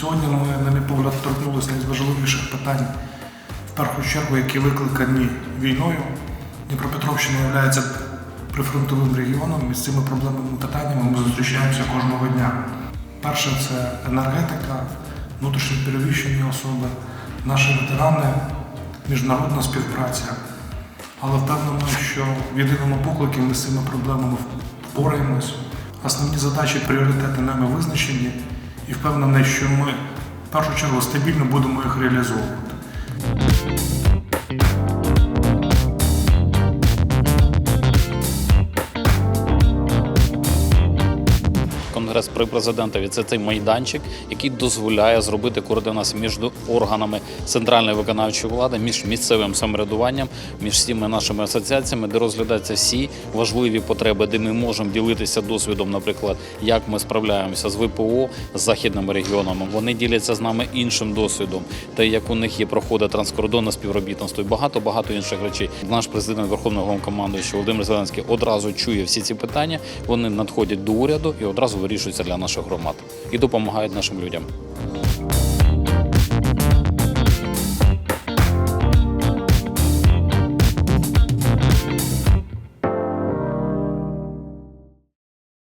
Сьогодні ми, на мій погляд, торкнулися найважливіших питань, в першу чергу, які викликані війною. Дніпропетровщина є прифронтовим регіоном і з цими проблемними питаннями ми зустрічаємося кожного дня. Перше це енергетика, внутрішні перевіщені особи, наші ветерани, міжнародна співпраця. Але впевнено, що в єдиному поклику ми з цими проблемами впораємось. Основні задачі, пріоритети нами визначені і впевнений, що ми в першу чергу стабільно будемо їх реалізовувати. Конгрес при президентові це цей майданчик, який дозволяє зробити координацію між органами центральної виконавчої влади, між місцевим самоврядуванням, між всіми нашими асоціаціями, де розглядаються всі важливі потреби, де ми можемо ділитися досвідом, наприклад, як ми справляємося з ВПО з західними регіонами. Вони діляться з нами іншим досвідом, те, як у них є проходить транскордонне співробітництво і багато багато інших речей. Наш президент Верховного Головнокомандуючий Володимир Зеленський одразу чує всі ці питання. Вони надходять до уряду і одразу вирішуються для наших громад і допомагають нашим людям.